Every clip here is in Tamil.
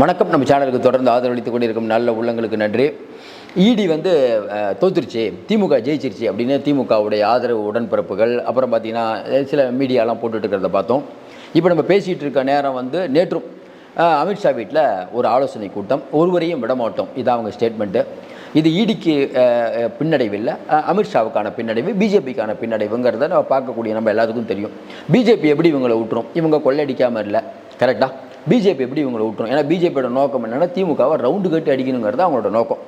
வணக்கம். நம்ம சேனலுக்கு தொடர்ந்து ஆதரவளித்துக் கொண்டிருக்கும் நல்ல உள்ளங்களுக்கு நன்றி. இடி வந்து தோத்துருச்சு. திமுக ஜெயிச்சிருச்சு அப்படின்னு திமுகவுடைய ஆதரவு உடன்பிறப்புகள் அப்புறம் பார்த்திங்கன்னா சில மீடியாலாம் போட்டுட்ருக்கிறத பார்த்தோம். இப்போ நம்ம பேசிகிட்டு இருக்க நேரம் வந்து நேற்றும் அமித்ஷா வீட்டில் ஒரு ஆலோசனை கூட்டம். ஒருவரையும் விடமாட்டோம். இதான் அவங்க ஸ்டேட்மெண்ட்டு. இது ஈடிக்கு பின்னடைவு இல்லை. அமித்ஷாவுக்கான பின்னடைவு பிஜேபிக்கான பின்னடைவுங்கிறத நம்ம பார்க்கக்கூடிய நம்ம எல்லாத்துக்கும் தெரியும். பிஜேபி எப்படி இவங்களை விட்டுரும் இவங்க கொள்ளையடிக்காமல் இல்லை. கரெக்டாக பிஜேபி எப்படி இவங்களை விட்டுரும் ஏன்னா பிஜேபியோட நோக்கம் என்னென்னா திமுகவை ரவுண்டு கட்டி அடிக்கணுங்கிறது அவங்களோட நோக்கம்.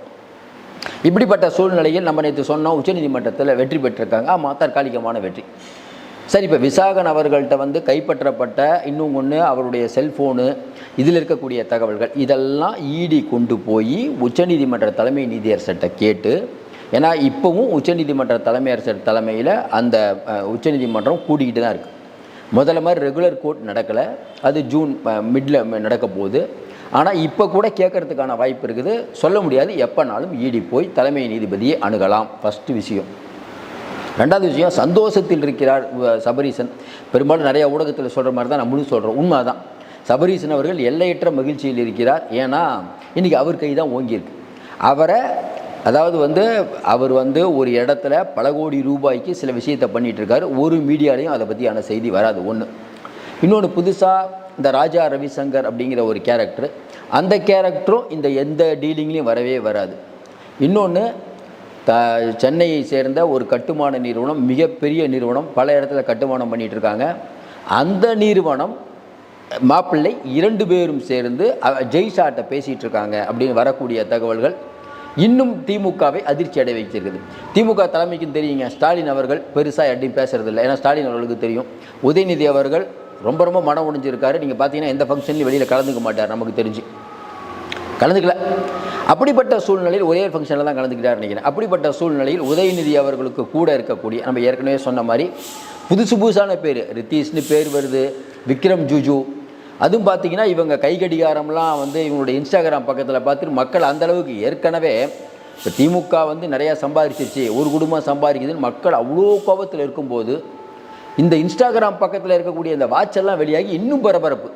இப்படிப்பட்ட சூழ்நிலையில் நம்ம நேற்று சொன்னோம் உச்சநீதிமன்றத்தில் வெற்றி பெற்றிருக்காங்க. ஆமாம் தற்காலிகமான வெற்றி. சரி இப்போ விசாகன் அவர்கள்ட்ட வந்து கைப்பற்றப்பட்ட இன்னும் ஒன்று அவருடைய செல்ஃபோனு இதில் இருக்கக்கூடிய தகவல்கள் இதெல்லாம் ஈடி கொண்டு போய் உச்சநீதிமன்ற தலைமை நீதியரசர்கிட்ட கேட்டு ஏன்னா இப்போவும் உச்சநீதிமன்ற தலைமை அரசர் தலைமையில் அந்த உச்சநீதிமன்றம் கூடிக்கிட்டு தான் இருக்குது முதல்ல மாதிரி ரெகுலர் கோர்ட் நடக்கலை. அது ஜூன் மிடில் நடக்க போகுது. ஆனால் இப்போ கூட கேட்கறதுக்கான வாய்ப்பு இருக்குது. சொல்ல முடியாது. எப்போனாலும் ஈடி போய் தலைமை நீதிபதியை அணுகலாம். ஃபஸ்ட்டு விஷயம். ரெண்டாவது விஷயம் சந்தோஷத்தில் இருக்கிறார் சபரீசன். பெரும்பாலும் நிறைய ஊடகத்தில் சொல்கிற மாதிரி தான் நம்மளும் சொல்கிறோம் உண்மை தான் சபரீசன் அவர்கள் எல்லையற்ற மகிழ்ச்சியில் இருக்கிறார். ஏன்னா இன்றைக்கி அவர் கை தான் ஓங்கியிருக்கு. அவரை அதாவது வந்து அவர் வந்து ஒரு இடத்துல பல கோடி ரூபாய்க்கு சில விஷயத்தை பண்ணிகிட்ருக்காரு ஒரு மீடியாலையும் அதை பற்றியான செய்தி வராது. ஒன்று இன்னொன்று புதுசாக இந்த ராஜா ரவிசங்கர் அப்படிங்கிற ஒரு கேரக்டர் அந்த கேரக்டரும் இந்த எந்த டீலிங்லேயும் வரவே வராது. இன்னொன்று த சென்னையை சேர்ந்த ஒரு கட்டுமான நிறுவனம் மிகப்பெரிய நிறுவனம் பல இடத்துல கட்டுமானம் பண்ணிகிட்ருக்காங்க அந்த நிறுவனம் மாப்பிள்ளை இரண்டு பேரும் சேர்ந்து ஜெய்ஷாட்டை ஜெய்ஷாட்ட பேசிகிட்டு இருக்காங்க அப்படின்னு வரக்கூடிய தகவல்கள். இன்னும் திமுகவை அதிர்ச்சி அடைய வைத்திருக்குது. திமுக தலைமைக்கும் தெரியுங்க ஸ்டாலின் அவர்கள் பெருசாக யார்ட்டையும் பேசுறதில்லை. ஏன்னா ஸ்டாலின் அவர்களுக்கு தெரியும். உதயநிதி அவர்கள் ரொம்ப ரொம்ப மனம் உடைஞ்சிருக்காரு. நீங்கள் பார்த்தீங்கன்னா எந்த ஃபங்க்ஷன்லையும் வெளியில் கலந்துக்க மாட்டார் நமக்கு தெரிஞ்சு. கலந்துக்கல. அப்படிப்பட்ட சூழ்நிலையில் ஒரே ஃபங்க்ஷனில் தான் கலந்துக்கிட்டார் நினைக்கிறேன். அப்படிப்பட்ட சூழ்நிலையில் உதயநிதி அவர்களுக்கு கூட இருக்கக்கூடிய நம்ம ஏற்கனவே சொன்ன மாதிரி புதுசு புதுசான பேர். ரித்தீஷ்னு பேர் வருது விக்ரம் ஜூஜு அதுவும் பார்த்தீங்கன்னா இவங்க கை கடிகாரம்லாம் வந்து இவங்களுடைய இன்ஸ்டாகிராம் பக்கத்தில் பார்த்துட்டு மக்கள் அந்த அளவுக்கு ஏற்கனவே இப்போ திமுக வந்து நிறையா சம்பாதிச்சிருச்சு ஒரு குடும்பம் சம்பாதிக்குதுன்னு மக்கள் அவ்வளோ கோபத்தில் இருக்கும்போது இந்த இன்ஸ்டாகிராம் பக்கத்தில் இருக்கக்கூடிய இந்த வாட்ச் எல்லாம் வெளியாகி இன்னும் பரபரப்பு.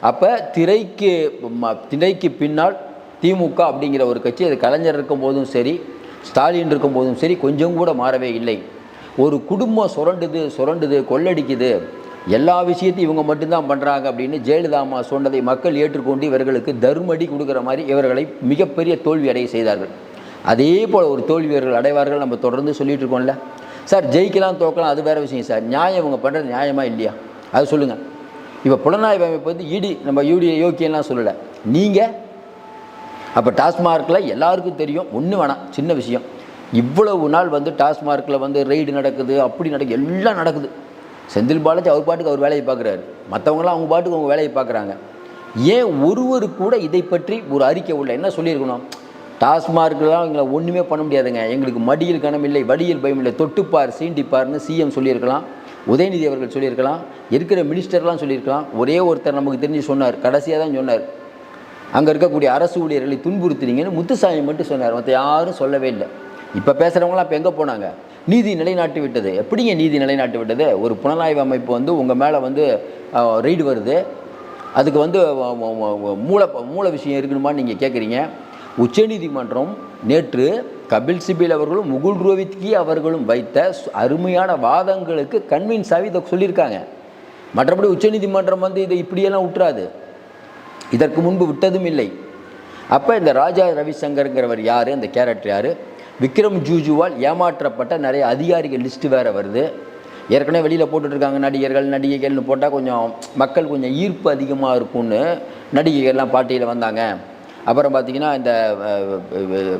அப்போ திரைக்கு ம- திரைக்கு பின்னால் திமுக அப்படிங்கிற ஒரு கட்சி அது கலைஞர் இருக்கும்போதும் சரி ஸ்டாலின் இருக்கும்போதும் சரி கொஞ்சம் கூட மாறவே இல்லை. ஒரு குடும்பம் சுரண்டுது சுரண்டுது கொள்ளடிக்குது. எல்லா விஷயத்தையும் இவங்க மட்டும்தான் பண்ணுறாங்க அப்படின்னு ஜெயலலிதா அம்மா சொன்னதை மக்கள் ஏற்றுக்கொண்டு இவர்களுக்கு தர்மடி கொடுக்குற மாதிரி இவர்களை மிகப்பெரிய தோல்வி அடைய செய்தார்கள். அதே போல் ஒரு தோல்வி இவர்கள் அடைவார்கள் நம்ம தொடர்ந்து சொல்லிட்டு இருக்கோம்ல. சார் ஜெயிக்கலாம் தோக்கலாம் அது வேறு விஷயம் சார். நியாயம் இவங்க பண்ணுறது நியாயமாக இல்லையா? அது சொல்லுங்கள் இப்போ புலனாய்வு அமைப்பு வந்து இடி நம்ம யூடிய யோக்கியெல்லாம் சொல்லலை. நீங்கள் அப்போ டாஸ்மார்க்கில் எல்லாருக்கும் தெரியும். ஒன்று வேணாம் சின்ன விஷயம். இவ்வளவு நாள் வந்து டாஸ்மார்க்கில் வந்து ரெய்டு நடக்குது அப்படி நடக்குது எல்லாம் நடக்குது. செந்தில் பாலாஜி அவர் பாட்டுக்கு அவர் வேலையை பார்க்குறாரு. மற்றவங்களாம் அவங்க பாட்டுக்கு அவங்க வேலையை பார்க்குறாங்க. ஏன் ஒருவர் கூட இதை பற்றி ஒரு அறிக்கை உள்ள என்ன சொல்லியிருக்கணும்? டாஸ்மார்க்கெலாம் எங்களை ஒன்றுமே பண்ண முடியாதுங்க. எங்களுக்கு மடியில் கணம் இல்லை வடியில் பயம் இல்லை. தொட்டுப்பார் சீண்டிப்பார்னு சிஎம் சொல்லியிருக்கலாம். உதயநிதி அவர்கள் சொல்லியிருக்கலாம். இருக்கிற மினிஸ்டர்லாம் சொல்லியிருக்கலாம். ஒரே ஒருத்தர் நமக்கு தெரிஞ்சு சொன்னார். கடைசியாக தான் சொன்னார். அங்கே இருக்கக்கூடிய அரசு ஊழியர்களை துன்புறுத்துறீங்கன்னு முத்துசாமி மட்டும் சொன்னார். மற்ற யாரும் சொல்லவே இல்லை. இப்போ பேசுகிறவங்களாம் இப்போ எங்கே போனாங்க? நீதி நிலைநாட்டி விட்டது எப்படிங்க நீதி நிலைநாட்டி விட்டது ஒரு புலனாய்வு அமைப்பு வந்து உங்கள் மேலே வந்து ரெய்டு வருது. அதுக்கு வந்து மூல மூல விஷயம் இருக்கணுமான்னு நீங்கள் கேட்குறீங்க உச்சநீதிமன்றம் நேற்று கபில் சிபில் அவர்களும் முகுல் ரோவித்கி அவர்களும் வைத்த அருமையான வாதங்களுக்கு கன்வின்ஸ் ஆகி இதை சொல்லியிருக்காங்க. மற்றபடி உச்சநீதிமன்றம் வந்து இதை இப்படியெல்லாம் விட்டுறாது இதற்கு முன்பு விட்டதும் இல்லை. அப்போ இந்த ராஜா ரவிசங்கருங்கிறவர் யார்? அந்த கேரக்டர் யார்? விக்ரம் ஜூஜுவால் ஏமாற்றப்பட்ட நிறைய அதிகாரிகள் லிஸ்ட்டு வேறு வருது. ஏற்கனவே வெளியில் போட்டுட்ருக்காங்க நடிகர்கள் நடிகைகள்னு போட்டால் கொஞ்சம் மக்கள் கொஞ்சம் ஈர்ப்பு அதிகமாக இருக்கும்னு நடிகைகள்லாம் பாட்டியில் வந்தாங்க. அப்புறம் பார்த்தீங்கன்னா இந்த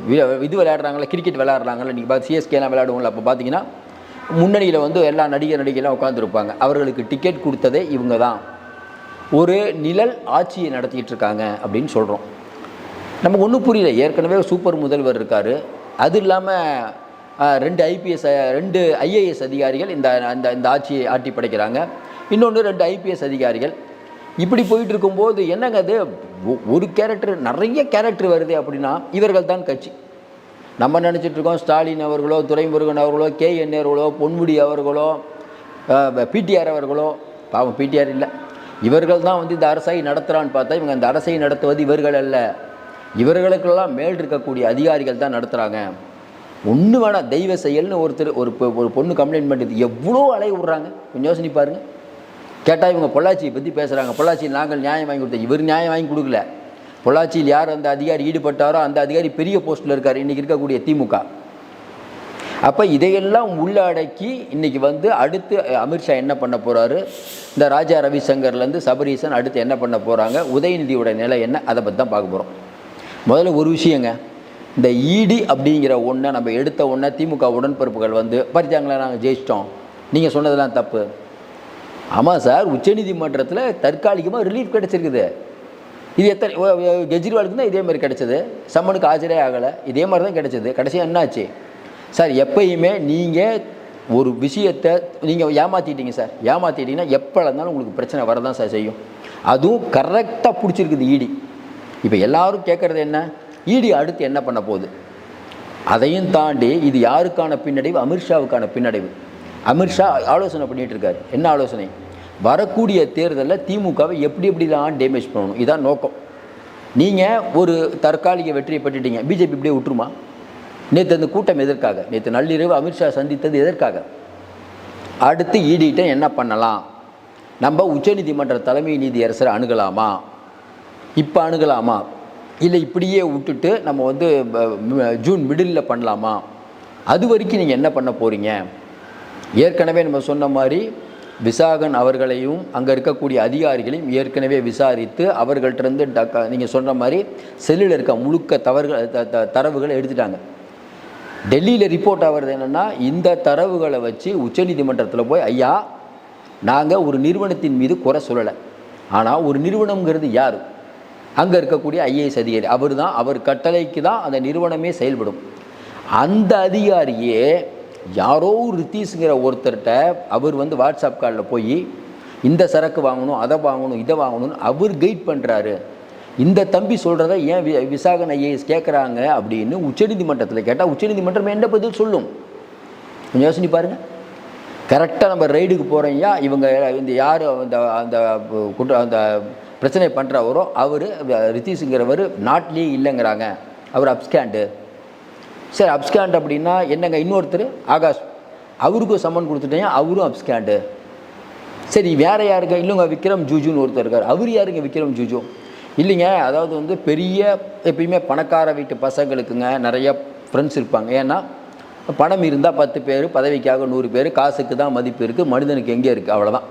வி- இது விளையாடுறாங்களே கிரிக்கெட் விளையாடுறாங்களே இன்றைக்கி பார்த்து சிஎஸ்கேலாம் விளையாடுவோம்ல அப்போ பார்த்தீங்கன்னா முன்னணியில் வந்து எல்லா நடிகர் நடிகைலாம் உட்காந்துருப்பாங்க அவர்களுக்கு டிக்கெட் கொடுத்ததே இவங்க தான். ஒரு நிழல் ஆட்சியை நடத்திக்கிட்டு இருக்காங்க அப்படின்னு சொல்கிறோம் நமக்கு ஒன்றும் புரியல. ஏற்கனவே சூப்பர் முதல்வர் இருக்கார். அது இல்லாமல் ரெண்டு ஐபிஎஸ் ரெண்டு ஐஏஎஸ் அதிகாரிகள் இந்த அந்த இந்த ஆட்சியை ஆட்டி படைக்கிறாங்க. இன்னொன்று ரெண்டு ஐபிஎஸ் அதிகாரிகள். இப்படி போயிட்டு இருக்கும்போது என்னங்க அது? ஒரு கேரக்டர் நிறைய கேரக்டர் வருது அப்படின்னா இவர்கள் தான் கட்சி. நம்ம நினச்சிட்டு இருக்கோம் ஸ்டாலின் அவர்களோ துரைமுருகன் அவர்களோ கே என் அவர்களோ பொன்முடி அவர்களோ பிடிஆர் அவர்களோ பாவம் பிடிஆர் இல்லை. இவர்கள் தான் வந்து இந்த அரசை நடத்துகிறான்னு பார்த்தா இவங்க அந்த அரசை நடத்துவது இவர்கள் அல்ல. இவர்களுக்கெல்லாம் மேல் இருக்கக்கூடிய அதிகாரிகள் தான் நடத்துகிறாங்க ஒன்று வேணாம் தெய்வ செயல்னு ஒருத்தர் ஒரு பொ- ஒரு பொண்ணு கம்ப்ளைண்ட் பண்ணுறது எவ்வளோ அலைய விட்றாங்க? கொஞ்சம் யோசனை பாருங்க. கேட்டால் இவங்க பொள்ளாச்சியை பற்றி பேசுகிறாங்க பொள்ளாச்சியில் நாங்கள் நியாயம் வாங்கி கொடுத்தோம். இவர் நியாயம் வாங்கி கொடுக்கல. பொள்ளாச்சியில் யார் அந்த அதிகாரி ஈடுபட்டாரோ அந்த அதிகாரி பெரிய போஸ்ட்டில் இருக்கார். இன்றைக்கி இருக்கக்கூடிய திமுக. அப்போ இதையெல்லாம் உள்ளடக்கி இன்றைக்கி வந்து அடுத்து அமித்ஷா என்ன பண்ண போகிறாரு இந்த ராஜா ரவிசங்கர்லேருந்து சபரீசன் அடுத்து என்ன பண்ண போகிறாங்க உதயநிதியோட நிலை என்ன? அதை பற்றி தான் பார்க்க போகிறோம் முதல்ல ஒரு விஷயங்க. இந்த இடி அப்படிங்கிற ஒன்றை நம்ம எடுத்த ஒன்றை திமுக உடன்பிறப்புகள் வந்து பறிச்சாங்களா நாங்கள் ஜெயிச்சிட்டோம். நீங்கள் சொன்னதெல்லாம் தப்பு. ஆமாம் சார் உச்சநீதிமன்றத்தில் தற்காலிகமாக ரிலீஃப் கிடச்சிருக்குது. இது எத்தனை கெஜ்ரிவாலுக்கு தான் இதே மாதிரி கிடச்சிது. சம்மனுக்கு ஆஜரே ஆகலை. இதே மாதிரி தான் கிடச்சிது. கடைசியாக என்னாச்சு? சார் எப்பயுமே நீங்கள் ஒரு விஷயத்தை நீங்கள் ஏமாற்றிட்டீங்க சார். ஏமாற்றிட்டீங்கன்னா எப்போ இருந்தாலும் உங்களுக்கு பிரச்சனை வரதான் சார் செய்யும். அதுவும் கரெக்டாக பிடிச்சிருக்குது ஈடி இப்போ எல்லாரும் கேட்குறது என்ன? ஈடி அடுத்து என்ன பண்ண போகுது? அதையும் தாண்டி இது யாருக்கான பின்னடைவு? அமித்ஷாவுக்கான பின்னடைவு. அமித்ஷா ஆலோசனை பண்ணிகிட்டு இருக்காரு. என்ன ஆலோசனை? வரக்கூடிய தேர்தலில் திமுகவை எப்படி எப்படிலாம் டேமேஜ் பண்ணணும்? இதான் நோக்கம். நீங்கள் ஒரு தற்காலிக வெற்றியை பெற்றுட்டீங்க. பிஜேபி இப்படியே விட்டுருமா நேற்று அந்த கூட்டம் எதற்காக? நேற்று நள்ளிரவு அமித்ஷா சந்தித்தது எதற்காக? அடுத்து ஈடிட்ட என்ன பண்ணலாம்? நம்ம உச்சநீதிமன்ற தலைமை நீதியரசரை அணுகலாமா? இப்போ அணுகலாமா? இல்லை இப்படியே விட்டுட்டு நம்ம வந்து ஜூன் மிடில் பண்ணலாமா? அது வரைக்கும் நீங்கள் என்ன பண்ண போகிறீங்க ஏற்கனவே நம்ம சொன்ன மாதிரி விசாகன் அவர்களையும் அங்கே இருக்கக்கூடிய அதிகாரிகளையும் ஏற்கனவே விசாரித்து அவர்கள்ட்டிருந்து டக்க நீங்கள் சொன்ன மாதிரி செல்லில் இருக்க முழுக்க தவறுகள் த- த- தரவுகளை எடுத்துட்டாங்க. டெல்லியில் ரிப்போர்ட் ஆகிறது என்னென்னா இந்த தரவுகளை வச்சு உச்சநீதிமன்றத்தில் போய் ஐயா நாங்கள் ஒரு நிறுவனத்தின் மீது குறை சொல்லலை. ஆனால் ஒரு நிறுவனங்கிறது யார்? அங்கே இருக்கக்கூடிய ஐஏஎஸ் அதிகாரி. அவர் தான் அவர் கட்டளைக்கு தான் அந்த நிறுவனமே செயல்படும். அந்த அதிகாரியே யாரோ ரித்தீஸ்ங்கிற ஒருத்தர்கிட்ட அவர் வந்து வாட்ஸ்அப் காலில் போய் இந்த சரக்கு வாங்கணும் அதை வாங்கணும் இதை வாங்கணும்னு அவர் கைட் பண்ணுறாரு இந்த தம்பி சொல்கிறத ஏன் வி விசாகன் ஐஏஎஸ் கேட்குறாங்க அப்படின்னு உச்சநீதிமன்றத்தில் கேட்டால் உச்சநீதிமன்றம் என்ன பதில் சொல்லும்? கொஞ்சம் யோசனை பாருங்கள் கரெக்டாக நம்ம ரைடுக்கு போகிறோம்யா இவங்க இந்த யார்? அந்த அந்த குற்ற அந்த பிரச்சனை பண்ணுறவரோ அவர் ரித்திஷுங்கிறவர் நாட்டிலேயே இல்லைங்கிறாங்க. அவர் அப்ஸ்கேண்டு. சரி அப்ஸ்கேண்ட் அப்படின்னா என்னங்க? இன்னொருத்தர் ஆகாஷ். அவருக்கும் சம்மன் கொடுத்துட்டேன் அவரும் அப்ஸ்கேண்டு. சரி வேறு யாருங்க? இல்லைங்க விக்ரம் ஜூஜுன்னு ஒருத்தர் இருக்கார். அவர் யாருங்க விக்ரம் ஜூஜு? இல்லைங்க அதாவது வந்து பெரிய எப்பயுமே பணக்கார வீட்டு பசங்களுக்குங்க நிறைய ஃப்ரெண்ட்ஸ் இருப்பாங்க. ஏன்னா பணம் இருந்தால் பத்து பேர் பதவிக்காக நூறு பேர் காசுக்கு தான் மதிப்பு இருக்குது மனிதனுக்கு எங்கே இருக்குது அவ்வளோதான்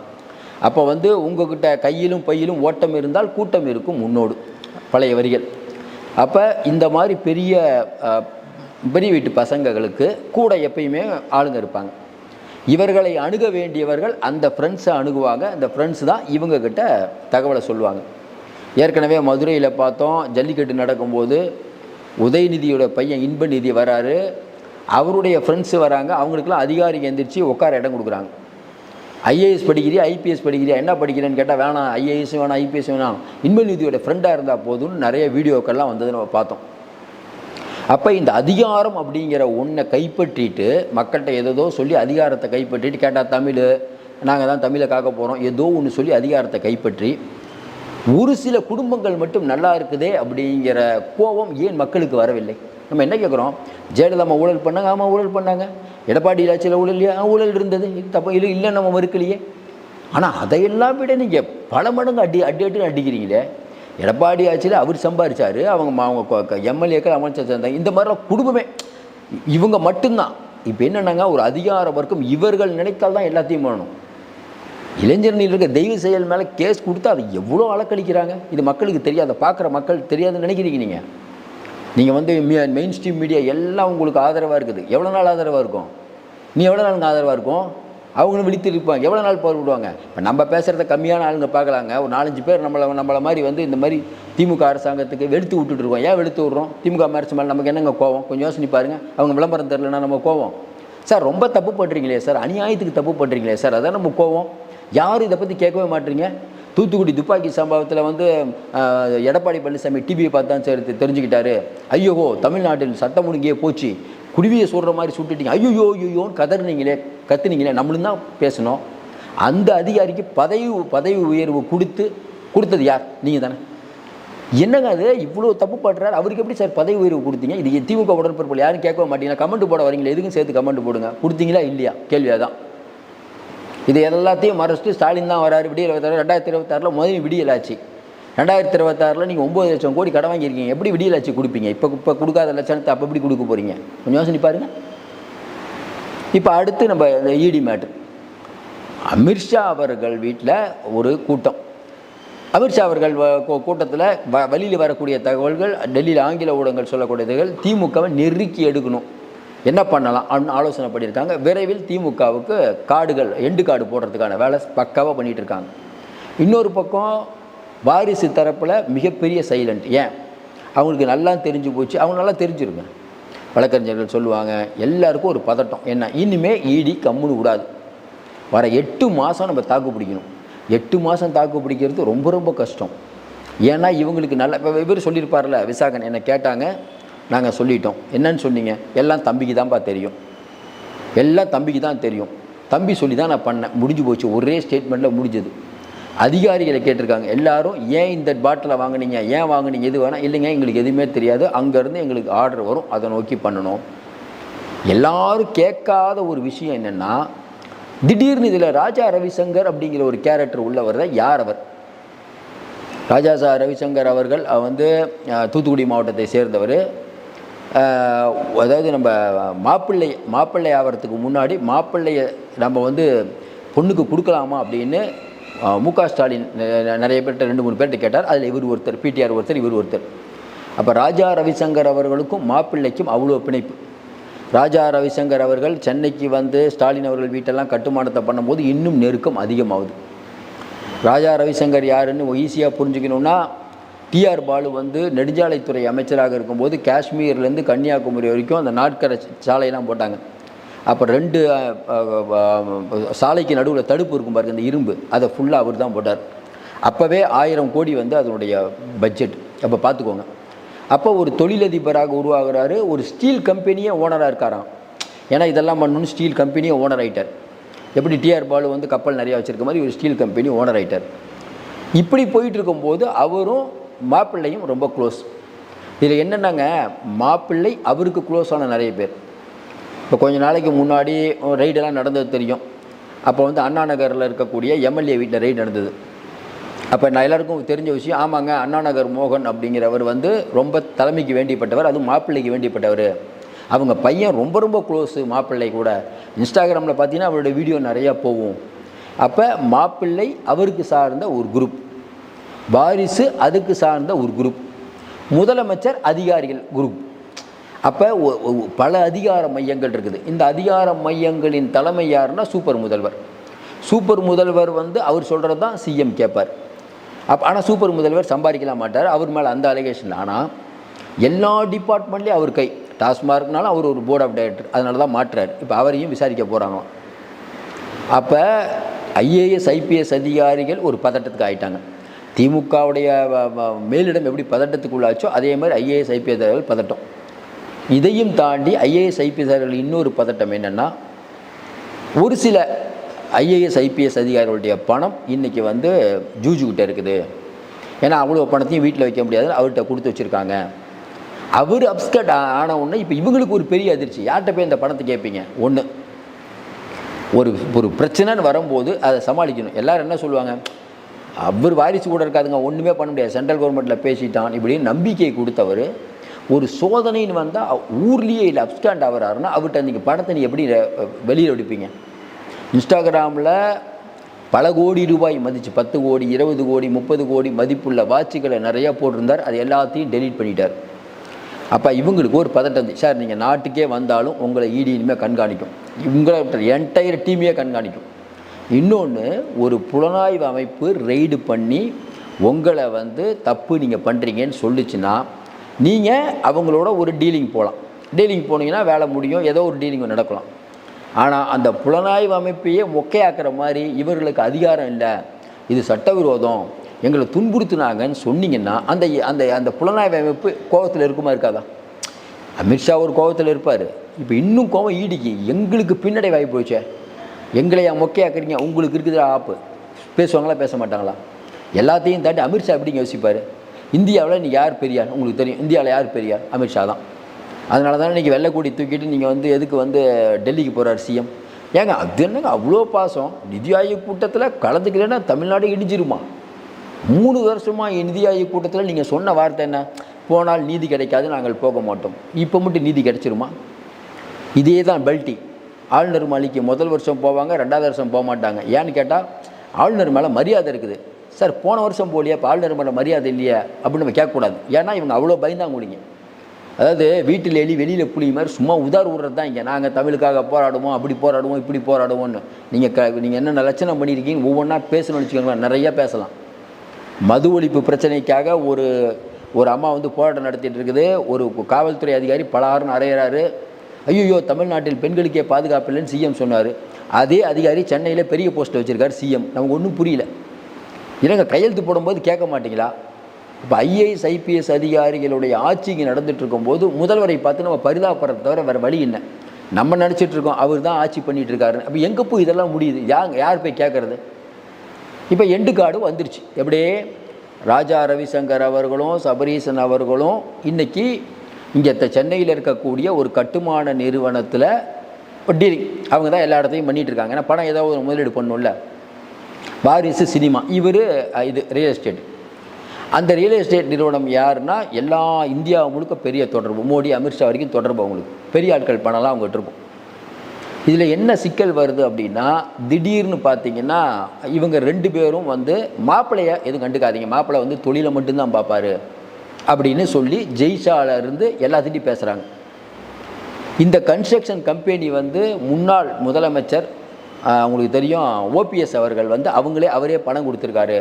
அப்போ வந்து உங்ககிட்ட கையிலும் பையிலும் ஓட்டம் இருந்தால் கூட்டம் இருக்கும் முன்னோடு பழைய வரிகள். அப்போ இந்த மாதிரி பெரிய பெரிய வீட்டு பசங்களுக்கு கூட எப்பயுமே ஆளுங்க இருப்பாங்க. இவர்களை அணுக வேண்டியவர்கள் அந்த ஃப்ரெண்ட்ஸை அணுகுவாங்க. அந்த ஃப்ரெண்ட்ஸ் தான் இவங்கக்கிட்ட தகவலை சொல்லுவாங்க. ஏற்கனவே மதுரையில் பார்த்தோம் ஜல்லிக்கட்டு நடக்கும்போது உதயநிதியோட பையன் இன்பநிதி வராரு. அவருடைய ஃப்ரெண்ட்ஸு வராங்க. அவங்களுக்குலாம் அதிகாரி எந்திரிச்சு உட்கார இடம் கொடுக்குறாங்க. ஐஏஎஸ் படிக்கிறியா ஐபிஎஸ் படிக்கிறியா என்ன படிக்கிறேன்னு கேட்டால் வேணாம் ஐஏஎஸ் வேணாம் ஐபிஎஸ் வேணாம். இன்பநிதியோட ஃப்ரெண்டாக இருந்தால் போதும்னு நிறைய வீடியோக்கள்லாம் வந்தது நம்ம பார்த்தோம். அப்போ இந்த அதிகாரம் அப்படிங்கிற ஒன்றை கைப்பற்றிட்டு மக்கள்கிட்ட ஏதோ சொல்லி அதிகாரத்தை கைப்பற்றிட்டு கேட்டால் தமிழ் நாங்கள் தான் தமிழை காக்க போகிறோம் ஏதோ ஒன்று சொல்லி அதிகாரத்தை கைப்பற்றி ஒரு சில குடும்பங்கள் மட்டும் நல்லா இருக்குதே அப்படிங்கிற கோபம் ஏன் மக்களுக்கு வரவில்லை? நம்ம என்ன கேட்குறோம் ஜெயலலிதா ஊழல் பண்ணாங்க ஆமாம் ஊழல் பண்ணாங்க. எடப்பாடி ஆட்சியில் ஊழல் இல்லையா? ஆ, ஊழல் இருந்தது. இது தப்பு இல்லை இல்லை நம்ம மறுக்கலையே. ஆனால் அதையெல்லாம் விட நீங்கள் பல மடங்கு அடி அடி அடின்னு அடிக்கிறீங்களே. எடப்பாடி ஆட்சியில் அவர் சம்பாரிச்சாரு அவங்க அவங்க எம்எல்ஏக்கள் அமைச்சர் சேர்ந்தாங்க. இந்த மாதிரிலாம் குடும்பமே. இவங்க மட்டும்தான். இப்போ என்னென்னாங்க ஒரு அதிகார வர்க்கம் இவர்கள் நினைத்தால் தான் எல்லாத்தையும் பண்ணணும். இளைஞர்ணியில் இருக்க தெய்வ செயல் மேலே கேஸ் கொடுத்து அதை எவ்வளோ அளக்களிக்கிறாங்க இது மக்களுக்கு தெரியாத பார்க்குற மக்கள் தெரியாதுன்னு நினைக்கிறீங்க நீங்கள் நீங்கள் வந்து மெயின் ஸ்ட்ரீம் மீடியா எல்லாம் உங்களுக்கு ஆதரவாக இருக்குது. எவ்வளோ நாள் ஆதரவாக இருக்கும்? நீ எவ்வளோ நாளுங்க ஆதரவாக இருக்கும்? அவங்களும் விழித்திருப்பாங்க எவ்வளோ நாள் போர் விடுவாங்க? இப்போ நம்ம பேசுகிறத கம்மியான ஆளுங்க பார்க்கலாங்க. ஒரு நாலஞ்சு பேர் நம்மளை நம்மளை மாதிரி வந்து இந்த மாதிரி திமுக அரசாங்கத்துக்கு வெளுத்து விட்டுட்டு இருக்கோம். ஏன் வெளுத்து விட்றோம்? திமுக அரசு மேலே நமக்கு என்னங்க கோவம்? கொஞ்சம் யோசனை பாருங்கள் அவங்க விளம்பரம் தெரிலன்னா நம்ம கோவம். சார் ரொம்ப தப்பு பண்ணுறீங்களே சார். அநியாயத்துக்கு தப்பு பண்ணுறீங்களே சார். அதான் நம்ம கோவம். யாரும் இதை பற்றி கேட்கவே மாட்டீங்க. தூத்துக்குடி துப்பாக்கி சம்பவத்தில் வந்து எடப்பாடி பழனிசாமி டிவியை பார்த்து தான் சரி தெரிஞ்சுக்கிட்டாரு. ஐயோகோ தமிழ்நாட்டில் சட்டம் ஒழுங்கியே போச்சு. குருவியை சொல்கிற மாதிரி சுட்டுட்டீங்க. ஐயோ ஐயோன்னு கதறினீங்களே கத்துனீங்களே நம்மளும் தான் பேசணும். அந்த அதிகாரிக்கு பதவி பதவி உயர்வு கொடுத்து கொடுத்தது யார்? நீங்கள் தானே. என்னங்க அது? இவ்வளோ தப்பு பண்ணுறாரு அவருக்கு எப்படி சார் பதவி உயர்வு கொடுத்தீங்க? இது திமுக உடன்பிறப்பு யாரும் கேட்க மாட்டீங்களா? கமெண்ட் போட வரீங்களா? எதுக்கும் சேர்த்து கமெண்ட் போடுங்க. கொடுத்தீங்களா? இல்லையா? கேள்வியாக தான் இது எல்லாத்தையும் மறைச்சிட்டு ஸ்டாலின் தான் வராரு விடியல் இருபத்தாறு ரெண்டாயிரத்தி இருபத்தாறில் முதல் விடியலாச்சு. ரெண்டாயிரத்தி இருபத்தாறில் நீங்கள் ஒம்பது லட்சம் கோடி கடன் வாங்கியிருக்கீங்க. எப்படி விடியலாச்சு கொடுப்பீங்க? இப்போ இப்போ கொடுக்காத லட்சணத்தை அப்போ எப்படி கொடுக்க போகிறீங்க கொஞ்சம் யோசனை பாருங்கள் இப்போ அடுத்து நம்ம இந்த இடி மேட்ரு அமித்ஷா அவர்கள் வீட்டில் ஒரு கூட்டம். அமித்ஷா அவர்கள் கூட்டத்தில் வ வெளியில் வரக்கூடிய தகவல்கள் டெல்லியில் ஆங்கில ஊடகங்கள் சொல்லக்கூடியதுகள் திமுகவை நெருக்கி எடுக்கணும். என்ன பண்ணலாம் அப்படின்னு ஆலோசனை பண்ணியிருக்காங்க. விரைவில் திமுகவுக்கு காடுகள் எண்டு காடு போடுறதுக்கான வேலை பக்காவாக பண்ணிகிட்டு இருக்காங்க இன்னொரு பக்கம் வாரிசு தரப்பில் மிகப்பெரிய சைலண்ட். ஏன்? அவங்களுக்கு நல்லா தெரிஞ்சு போச்சு. அவங்க நல்லா தெரிஞ்சிருங்க. வழக்கறிஞர்கள் சொல்லுவாங்க எல்லாருக்கும் ஒரு பதட்டம். என்ன? இனிமேல் ஈடி கம்முன்னு விடாது. வர எட்டு மாதம் நம்ம தாக்கு பிடிக்கணும். எட்டு மாதம் தாக்கு பிடிக்கிறது ரொம்ப ரொம்ப கஷ்டம். ஏன்னா இவங்களுக்கு நல்ல இப்போ இவர் சொல்லியிருப்பார்ல விசாகன் என்னை கேட்டாங்க நாங்கள் சொல்லிட்டோம். என்னன்னு சொன்னீங்க? எல்லாம் தம்பிக்கு தான்ப்பா தெரியும். எல்லாம் தம்பிக்கு தான் தெரியும். தம்பி சொல்லி தான் நான் பண்ணேன். முடிஞ்சு போச்சு. ஒரே ஸ்டேட்மெண்ட்டில் முடிஞ்சது. அதிகாரிகளை கேட்டிருக்காங்க. எல்லாரும் ஏன் இந்த பாட்டிலை வாங்குனீங்க? ஏன் வாங்குனீங்க? எது வேணால் இல்லைங்க எங்களுக்கு எதுவுமே தெரியாது. அங்கேருந்து எங்களுக்கு ஆர்டர் வரும். அதை நோக்கி பண்ணணும். எல்லாரும் கேட்காத ஒரு விஷயம் என்னென்னா திடீர்னு இதில் ராஜா ரவிசங்கர் அப்படிங்கிற ஒரு கேரக்டர் உள்ளவர் தான் யார் அவர்? ராஜா சா ரவிசங்கர் அவர்கள் வந்து தூத்துக்குடி மாவட்டத்தை சேர்ந்தவர். அதாவது நம்ம மாப்பிள்ளை மாப்பிள்ளை ஆகிறதுக்கு முன்னாடி மாப்பிள்ளையை நம்ம வந்து பொண்ணுக்கு கொடுக்கலாமா அப்படின்னு மு க ஸ்டாலின் நிறைய பேர்கிட்ட ரெண்டு மூணு பேர்கிட்ட கேட்டார். அதில் இவர் ஒருத்தர் பிடிஆர் ஒருத்தர் இவர் ஒருத்தர். அப்போ ராஜா ரவிசங்கர் அவர்களுக்கும் மாப்பிள்ளைக்கும் அவ்வளோ பிணைப்பு. ராஜா ரவிசங்கர் அவர்கள் சென்னைக்கு வந்து ஸ்டாலின் அவர்கள் வீட்டெல்லாம் கட்டுமானத்தை பண்ணும்போது இன்னும் நெருக்கம் அதிகமாகுது. ராஜா ரவிசங்கர் யாருன்னு ஈஸியாக புரிஞ்சுக்கணுன்னா டிஆர் பாலு வந்து நெடுஞ்சாலைத்துறை அமைச்சராக இருக்கும்போது காஷ்மீர்லேருந்து கன்னியாகுமரி வரைக்கும் அந்த நாட்கரை சாலையெல்லாம் போட்டாங்க. அப்போ ரெண்டு சாலைக்கு நடுவில் தடுப்பு இருக்கும் பாருங்க இந்த இரும்பு. அதை ஃபுல்லாக அவர் தான் போட்டார். அப்போவே ஆயிரம் கோடி வந்து அதனுடைய பட்ஜெட் அப்போ பார்த்துக்கோங்க அப்போ ஒரு தொழிலதிபராக உருவாகிறாரு ஒரு ஸ்டீல் கம்பெனியே ஓனராக இருக்காராம். ஏன்னா இதெல்லாம் பண்ணணும்னு ஸ்டீல் கம்பெனியே ஓனர் ஆகிட்டார் எப்படி டிஆர் பாலு வந்து கப்பல் நிறையா வச்சுருக்க மாதிரி ஒரு ஸ்டீல் கம்பெனி ஓனர் ஆகிட்டார் இப்படி போயிட்டு இருக்கும்போது அவரும் மாப்பிள்ளையும் ரொம்ப க்ளோஸ் இதில் என்னென்னாங்க மாப்பிள்ளை அவருக்கு க்ளோஸான நிறைய பேர். இப்போ கொஞ்ச நாளைக்கு முன்னாடி ரைடெல்லாம் நடந்தது தெரியும். அப்போ வந்து அண்ணா நகரில் இருக்கக்கூடிய எம்எல்ஏ வீட்டில் ரைடு நடந்தது. அப்போ நான் எல்லாருக்கும் தெரிஞ்ச விஷயம் ஆமாங்க அண்ணா நகர் மோகன் அப்படிங்கிறவர் வந்து ரொம்ப தலைமைக்கு வேண்டிப்பட்டவர் அதுவும் மாப்பிள்ளைக்கு வேண்டிப்பட்டவர். அவங்க பையன் ரொம்ப ரொம்ப க்ளோஸு மாப்பிள்ளை கூட. இன்ஸ்டாகிராமில் பார்த்தீங்கன்னா அவருடைய வீடியோ நிறையா போகும். அப்போ மாப்பிள்ளை அவருக்கு சார்ந்த ஒரு குரூப் வாரிசு அதுக்கு சார்ந்த ஒரு குரூப் முதலமைச்சர் அதிகாரிகள் குரூப் அப்போ பல அதிகார மையங்கள் இருக்குது. இந்த அதிகார மையங்களின் தலைமை யாருன்னா சூப்பர் முதல்வர். சூப்பர் முதல்வர் வந்து அவர் சொல்கிறது தான் சிஎம் கேட்பார் அப்போ ஆனால் சூப்பர் முதல்வர் சம்பாதிக்கலாம் மாட்டார். அவர் மேலே அந்த அலிகேஷன் ஆனால் எல்லா டிபார்ட்மெண்ட்லேயும் அவர் கை. டாஸ்மார்க்னாலும் அவர் ஒரு போர்ட் ஆஃப் டைரக்டர் அதனால தான் மாற்றுறார் இப்போ அவரையும் விசாரிக்க போகிறாங்க அப்போ ஐஏஎஸ் ஐபிஎஸ் அதிகாரிகள் ஒரு பதட்டத்துக்கு ஆயிட்டாங்க. திமுகவுடைய மேலிடம் எப்படி பதட்டத்துக்குள்ளாச்சோ அதே மாதிரி ஐஏஎஸ் ஐபிஎஸ் அதிகாரிகள் பதட்டம். இதையும் தாண்டி ஐஏஎஸ் ஐபிஎஸ் அதிகாரிகள் இன்னொரு பதட்டம் என்னென்னா ஒரு சில ஐஏஎஸ் ஐபிஎஸ் அதிகாரிகளுடைய பணம் இன்றைக்கி வந்து ஜூஜுக்கிட்ட இருக்குது. ஏன்னா அவ்வளோ பணத்தையும் வீட்டில் வைக்க முடியாது அவர்கிட்ட கொடுத்து வச்சுருக்காங்க. அவர் அப்ஸ்கட் ஆன உடனே இப்போ இவங்களுக்கு ஒரு பெரிய அதிர்ச்சி. யார்கிட்ட போய் இந்த பணத்தை கேட்பீங்க ஒன்று ஒரு ஒரு பிரச்சனைன்னு வரும்போது அதை சமாளிக்கணும். எல்லோரும் என்ன சொல்லுவாங்க? அவர் வாரிசு கூட இருக்காதுங்க ஒன்றுமே பண்ண முடியாது. சென்ட்ரல் கவர்மெண்ட்டில் பேசிட்டான். இப்படின்னு நம்பிக்கை கொடுத்தவர் ஒரு சோதனைன்னு வந்தால் ஊர்லேயே இல்லை அப்டாண்ட் ஆகிறாருன்னா அவர்கிட்ட நீங்கள் பணத்தை நீ எப்படி வெளியில் எடுப்பீங்க? இன்ஸ்டாகிராமில் பல கோடி ரூபாய் மதிச்சு பத்து கோடி இருபது கோடி முப்பது கோடி மதிப்புள்ள வாட்சுகளை நிறையா போட்டிருந்தார். அது எல்லாத்தையும் டெலீட் பண்ணிட்டார். அப்போ இவங்களுக்கு ஒரு பதட்டம் வந்து சார் நீங்கள் நாட்டுக்கே வந்தாலும் உங்களை இடி இனிமேல் கண்காணிக்கும். உங்களை என்டையர் டீமையே கண்காணிக்கும். இன்னொன்று ஒரு புலனாய்வு அமைப்பு ரெய்டு பண்ணி உங்களை வந்து தப்பு நீங்கள் பண்ணுறீங்கன்னு சொல்லிச்சுன்னா நீங்கள் அவங்களோட ஒரு டீலிங் போகலாம் டீலிங் போனீங்கன்னா வேலை முடியும் ஏதோ ஒரு டீலிங் நடக்கலாம். ஆனால் அந்த புலனாய்வு அமைப்பையே மொக்கையாக்குற மாதிரி இவர்களுக்கு அதிகாரம் இல்லை. இது சட்டவிரோதம். எங்களை துன்புறுத்தினாங்கன்னு சொன்னீங்கன்னா அந்த அந்த அந்த புலனாய்வு அமைப்பு கோபத்தில் இருக்குமா இருக்காதா? அமித்ஷா ஒரு கோபத்தில் இருப்பார். இப்போ இன்னும் கோபம் ஈடிக்கு. எங்களுக்கு பின்னடைவாகி போச்சே. எங்களையா மொக்கையாக்குறீங்க உங்களுக்கு இருக்குதுடா ஆப்பு. பேசுவாங்களா? பேச மாட்டாங்களா? எல்லாத்தையும் தாண்டி அமித்ஷா எப்படிங்க யோசிப்பார்? இந்தியாவில் இன்றைக்கி யார் பெரியார்? உங்களுக்கு தெரியும். இந்தியாவில் யார் பெரியார்? அமித்ஷா தான். அதனால தான் இன்றைக்கி வெள்ளைக்கூடி தூக்கிட்டு நீங்கள் வந்து எதுக்கு வந்து டெல்லிக்கு போகிறார் சிஎம்? ஏங்க அது என்னங்க அவ்வளோ பாசம்? நிதி ஆயோக் கூட்டத்தில் கலந்துக்கலைன்னா தமிழ்நாடு இடிஞ்சிருமா? மூணு வருஷமாக நிதி ஆயோக் கூட்டத்தில் நீங்கள் சொன்ன வார்த்தை என்ன? போனால் நீதி கிடைக்காது நாங்கள் போக மாட்டோம். இப்போ மட்டும் நீதி கிடைச்சிருமா? இதே தான் பெல்ட்டி. ஆளுநர் மாளிகைக்கு முதல் வருஷம் போவாங்க ரெண்டாவது வருஷம் போக மாட்டாங்க. ஏன்னு கேட்டால் ஆளுநர் மேலே மரியாதை இருக்குது. சார் போன வருஷம் போலியா இப்போ ஆளுநர் மேலே மரியாதை இல்லையா அப்படின்னு நம்ம கேட்கக்கூடாது. ஏன்னா இவங்க அவ்வளோ பயந்தாங்குடிங்க அதாவது வீட்டில் எலி வெளியில் புளி மாதிரி சும்மா உதார் விடுறது தான் இங்கே. நாங்கள் தமிழுக்காக போராடுவோம் அப்படி போராடுவோம் இப்படி போராடுவோம்னு. நீங்கள் க நீங்கள் என்னென்ன லட்சணம் பண்ணியிருக்கீங்க ஒவ்வொன்றா பேசணும்னு வச்சுக்கோங்களேன் நிறையா பேசலாம். மது ஒழிப்பு பிரச்சனைக்காக ஒரு ஒரு அம்மா வந்து போராட்டம் நடத்திட்டு இருக்குது. ஒரு காவல்துறை அதிகாரி பலாருன்னு அறையிறாரு ஐயோ தமிழ்நாட்டில் பெண்களுக்கே பாதுகாப்பு இல்லைன்னு சிஎம் சொன்னார். அதே அதிகாரி சென்னையில் பெரிய போஸ்ட்டில் வச்சுருக்காரு சிஎம் நமக்கு ஒன்றும் புரியல. இல்லைங்க கையெழுத்து போடும்போது கேட்க மாட்டீங்களா? இப்போ ஐஏஎஸ் ஐபிஎஸ் அதிகாரிகளுடைய ஆட்சி இங்கே நடந்துட்டு இருக்கும்போது முதல்வரை பார்த்து நம்ம பரிதாபப்படுறத தவிர வேறு வழி என்ன நம்ம நினச்சிட்டு இருக்கோம் அவர் தான் ஆட்சி பண்ணிட்டு இருக்காரு அப்போ எங்கே போய் இதெல்லாம் முடியுது? யார் யார் போய் கேட்குறது? இப்போ எண்டு கார்டு வந்துருச்சு. எப்படியே ராஜா ரவிசங்கர் அவர்களும் சபரீசன் அவர்களும் இன்றைக்கி இங்கே சென்னையில் இருக்கக்கூடிய ஒரு கட்டுமான நிறுவனத்தில் டீலிங் அவங்க தான் எல்லா இடத்தையும் பண்ணிகிட்டு இருக்காங்க ஏன்னா பணம் ஏதாவது ஒரு முதலீடு பண்ணணும்ல. வாரிசு சினிமா. இவர் இது ரியல் எஸ்டேட் அந்த ரியல் எஸ்டேட் நிறுவனம் யாருன்னா எல்லா இந்தியா முழுக்க பெரிய தொடர்பு. மோடி அமித்ஷா வரைக்கும் தொடர்பு அவங்களுக்கு. பெரிய ஆட்கள் பணம்லாம் அவங்ககிட்ட இருக்கும். இதில் என்ன சிக்கல் வருது அப்படின்னா திடீர்னு பார்த்தீங்கன்னா இவங்க ரெண்டு பேரும் வந்து மாப்பிள்ளையை எதுவும் கண்டுக்காதீங்க. மாப்பிள்ளை வந்து தொழிலை மட்டும்தான் பார்ப்பாரு. அப்படின்னு சொல்லி ஜெய்ஷால இருந்து எல்லாத்திட்டையும் பேசுகிறாங்க இந்த கன்ஸ்ட்ரக்ஷன் கம்பெனி வந்து முன்னாள் முதலமைச்சர் அவங்களுக்கு உங்களுக்கு தெரியும் ஓபிஎஸ் அவர்கள் வந்து அவங்களே அவரே பணம் கொடுத்துருக்காரு.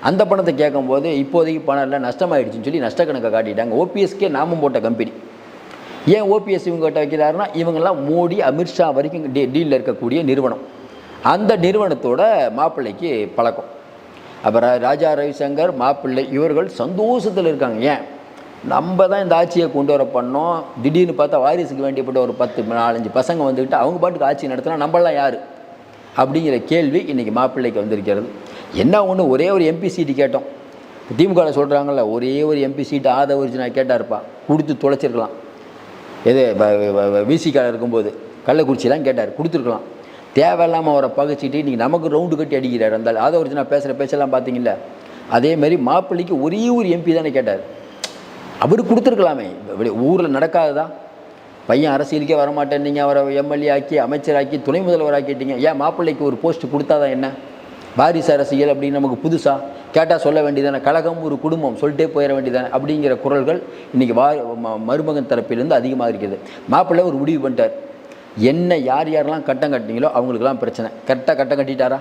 அந்த பணத்தை கேட்கும்போது இப்போதைக்கு பணம் இல்லை நஷ்டமாயிடுச்சுன்னு சொல்லி நஷ்டக்கணக்கை காட்டிட்டாங்க. ஓபிஎஸ்க்கே நாமம் போட்ட கம்பெனி ஏன் ஓபிஎஸ் இவங்ககிட்ட வைக்கிறாருன்னா இவங்கெல்லாம் மோடி அமித்ஷா வரைக்கும் டீ டீலில் இருக்கக்கூடிய நிறுவனம். அந்த நிறுவனத்தோட மாப்பிள்ளைக்கு பழக்கம். அப்புறம் ராஜா ரவிசங்கர் மாப்பிள்ளை இவர்கள் சந்தோஷத்தில் இருக்காங்க. ஏன்? நம்ம தான் இந்த ஆட்சியை கொண்டு வர பண்ணோம். திடீர்னு பார்த்தா வாரிசுக்கு வேண்டியப்பட்ட ஒரு பத்து நாலஞ்சு பசங்க வந்துக்கிட்டு அவங்க பாட்டுக்கு ஆட்சி நடத்தினா நம்மளாம் யார்? அப்படிங்கிற கேள்வி இன்றைக்கி மாப்பிள்ளைக்கு வந்திருக்கிறது. என்ன ஒன்று ஒரே ஒரு எம்பி சீட்டு கேட்டோம். திமுகவில் சொல்கிறாங்கல்ல ஒரே ஒரு எம்பி சீட்டு ஆதவரிச்சு கேட்டாருப்பா. கொடுத்து தொலைச்சிருக்கலாம். எது விசிக்கால இருக்கும்போது கள்ளக்குறிச்சிலாம் கேட்டார். கொடுத்துருக்கலாம். தேவையில்லாமல் அவரை பகைச்சிட்டு இன்றைக்கி நமக்கு ரவுண்டு கட்டி அடிக்கிறார். அந்த அதை ஒரு நான் பேசுகிற பேச்செல்லாம் பார்த்தீங்களா அதே மாதிரி மாப்பிள்ளைக்கு ஒரே ஒரு எம்பி தானே கேட்டார். அவர் கொடுத்துருக்கலாமே. ஊரில் நடக்காததா? பையன் அரசியலுக்கே வரமாட்டேன் நீங்கள் அவரை எம்எல்ஏ ஆக்கி அமைச்சராக்கி துணை முதல்வர் ஆக்கிட்டீங்க. ஏன் மாப்பிள்ளைக்கு ஒரு போஸ்ட் கொடுத்தாதான் என்ன? வாரிசு அரசியல் அப்படின்னு நமக்கு புதுசாக கேட்டால் சொல்ல வேண்டியதானே கழகம் ஒரு குடும்பம் சொல்லிட்டே போயிட வேண்டியதானே அப்படிங்கிற குரல்கள் இன்றைக்கி வா மருமகன் தரப்பிலிருந்து அதிகமாக இருக்குது. மாப்பிள்ளை ஒரு முடிவு பண்ணிட்டார். என்ன யார் யாரெல்லாம் கட்டம் கட்டினீங்களோ அவங்களுக்கெல்லாம் பிரச்சனை. கரெக்டாக கட்டம் கட்டிட்டாரா?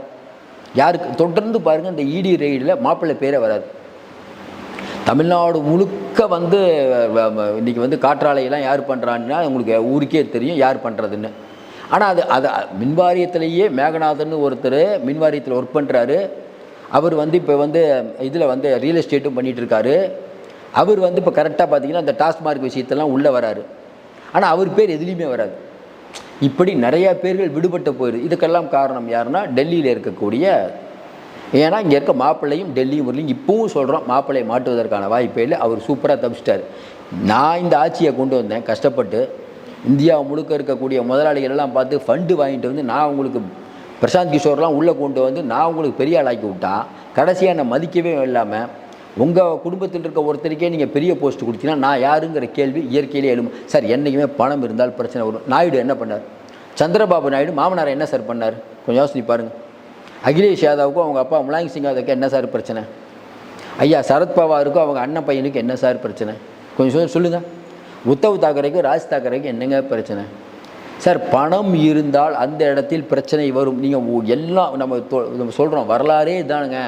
யாருக்கு? தொடர்ந்து பாருங்கள் இந்த இடி ரெய்டில் மாப்பிள்ளை பேரே வராது. தமிழ்நாடு முழுக்க வந்து வ- வந்து காற்றாலையெல்லாம் யார் பண்ணுறான்னா உங்களுக்கு ஊருக்கே தெரியும் யார் பண்ணுறதுன்னு ஆனால் அது அது மின் வாரியத்திலேயே மேகநாதன் ஒருத்தர் மின் வாரியத்தில் ஒர்க் பண்ணுறாரு அவர் வந்து இப்போ வந்து இதில் வந்து ரியல் எஸ்டேட்டும் பண்ணிகிட்ருக்காரு அவர் வந்து இப்போ கரெக்டாக பார்த்தீங்கன்னா அந்த டாஸ்மார்க் விஷயத்தெல்லாம் உள்ளே வராரு. ஆனால் அவர் பேர் எதுலேயுமே வராது. இப்படி நிறையா பேர்கள் விடுபட்டு போயிடுது இதுக்கெல்லாம் காரணம் யாருன்னா டெல்லியில் இருக்கக்கூடிய ஏன்னா இங்கே இருக்க மாப்பிள்ளையும் டெல்லியும் முரளியும் இப்பவும் சொல்கிறோம் மாப்பிள்ளையை மாட்டுவதற்கான வாய்ப்பே இல்லை. அவர் சூப்பராக தப்பிச்சிட்டார். நான் இந்த ஆட்சியை கொண்டு வந்தேன் கஷ்டப்பட்டு இந்தியா முழுக்க இருக்கக்கூடிய முதலாளிகள் எல்லாம் பார்த்து ஃபண்டு வாங்கிட்டு வந்து நான் உங்களுக்கு பிரசாந்த் கிஷோர்லாம் உள்ளே கொண்டு வந்து நான் உங்களுக்கு பெரிய ஆளாக்கி விட்டான் கடைசியாக என்னை மதிக்கவே இல்லாமல் உங்கள் குடும்பத்தில் இருக்க ஒருத்தருக்கே நீங்கள் பெரிய போஸ்ட் கொடுத்தீங்கன்னா நான் யாருங்கிற கேள்வி இயற்கையிலே எழும். சார் என்றைக்குமே பணம் இருந்தால் பிரச்சனை வரும். நாயுடு என்ன பண்ணார்? சந்திரபாபு நாயுடு மாமனாரை என்ன சார் பண்ணார்? கொஞ்சம் யோசனை பாருங்கள் அகிலேஷ் யாதவுக்கும் அவங்க அப்பா முலாயம் சிங் யாதவுக்கு என்ன சார் பிரச்சனை? ஐயா சரத்பவாருக்கும் அவங்க அண்ணன் பையனுக்கு என்ன சார் பிரச்சனை? கொஞ்சம் சொல்லுங்கள் உத்தவ் தாக்கரேக்கும் ராஜ் தாக்கரேக்கும் என்னங்க பிரச்சனை? சார் பணம் இருந்தால் அந்த இடத்தில் பிரச்சனை வரும். நீங்கள் எல்லாம் நம்ம தொ- நம்ம சொல்கிறோம் வரலாறே இதானுங்க.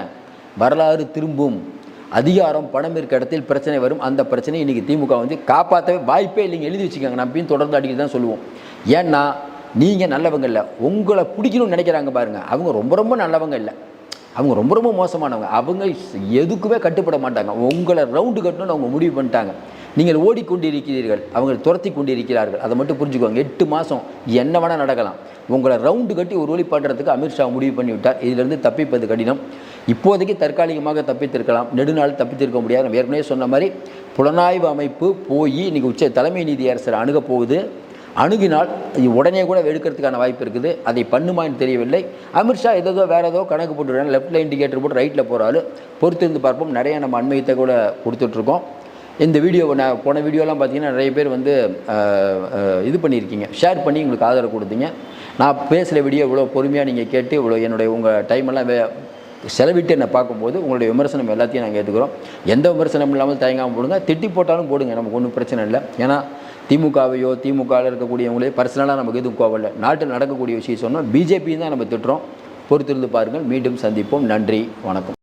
வரலாறு திரும்பும். அதிகாரம் பணம் இருக்க இடத்தில் பிரச்சனை வரும். அந்த பிரச்சனை இன்றைக்கி திமுக வந்து காப்பாற்றவே வாய்ப்பே இல்லைங்க. எழுதி வச்சுக்கோங்க. நான் பின் தொடர்ந்து அடிக்கடி தான் சொல்லுவோம். ஏன்னா நீங்கள் நல்லவங்க இல்லை. உங்களை பிடிக்கணும்னு நினைக்கிறாங்க பாருங்கள் அவங்க ரொம்ப ரொம்ப நல்லவங்க இல்லை. அவங்க ரொம்ப ரொம்ப மோசமானவங்க. அவங்க எதுக்குமே கட்டுப்பட மாட்டாங்க. உங்களை ரவுண்டு கட்டணும்னு அவங்க முடிவு பண்ணிட்டாங்க. நீங்கள் ஓடிக்கொண்டிருக்கிறீர்கள். அவங்க துரத்தி கொண்டிருக்கிறார்கள். அதை மட்டும் புரிஞ்சுக்கோங்க. எட்டு மாதம் என்ன வேணால் நடக்கலாம். உங்களை ரவுண்டு கட்டி ஒரு வழி பண்ணுறதுக்கு அமித்ஷா முடிவு பண்ணிவிட்டார். இதிலிருந்து தப்பிப்பது கடினம். இப்போதைக்கு தற்காலிகமாக தப்பித்திருக்கலாம். நெடுநாள் தப்பித்திருக்க முடியாது. ஏற்கனவே சொன்ன மாதிரி புலனாய்வு அமைப்பு போய் இன்றைக்கி உச்ச தலைமை நீதியரசர் அணுகப் போகுது. அணுகினால் இது உடனே கூட எடுக்கிறதுக்கான வாய்ப்பு இருக்குது. அதை பண்ணுமான்னு தெரியவில்லை. அமித்ஷா ஏதோ வேறு ஏதோ கணக்கு போட்டுருக்காங்க லெஃப்டில் இண்டிகேட்டர் போட்டு ரைட்டில் போகிறாரு பொறுத்திருந்து பார்ப்போம். நிறைய நம்ம அண்மையத்தை கூட கொடுத்துட்ருக்கோம். இந்த வீடியோ நான் போன வீடியோலாம் பார்த்தீங்கன்னா நிறைய பேர் வந்து இது பண்ணியிருக்கீங்க. ஷேர் பண்ணி உங்களுக்கு ஆதரவு கொடுத்தீங்க. நான் பேசுகிற வீடியோ இவ்வளோ பொறுமையாக நீங்கள் கேட்டு இவ்வளோ என்னுடைய உங்கள் டைமெல்லாம் வே செலவிட்டு என்னை பார்க்கும்போது உங்களுடைய விமர்சனம் எல்லாத்தையும் நாங்கள் ஏற்றுக்கிறோம் எந்த விமர்சனம் இல்லாமல் தயங்காமல் போடுங்க. திட்டி போட்டாலும் போடுங்க. நமக்கு ஒன்றும் பிரச்சனை இல்லை. ஏன்னா திமுகவையோ திமுகவில் இருக்கக்கூடியவங்களே பர்சனலாக நமக்கு எதுவும் கோவம் இல்லை. நாட்டில் நடக்கக்கூடிய விஷயம் சொன்னால் பிஜேபியும் தான் நம்ம திட்டுறோம். பொறுத்திருந்து பாருங்கள். மீண்டும் சந்திப்போம். நன்றி. வணக்கம்.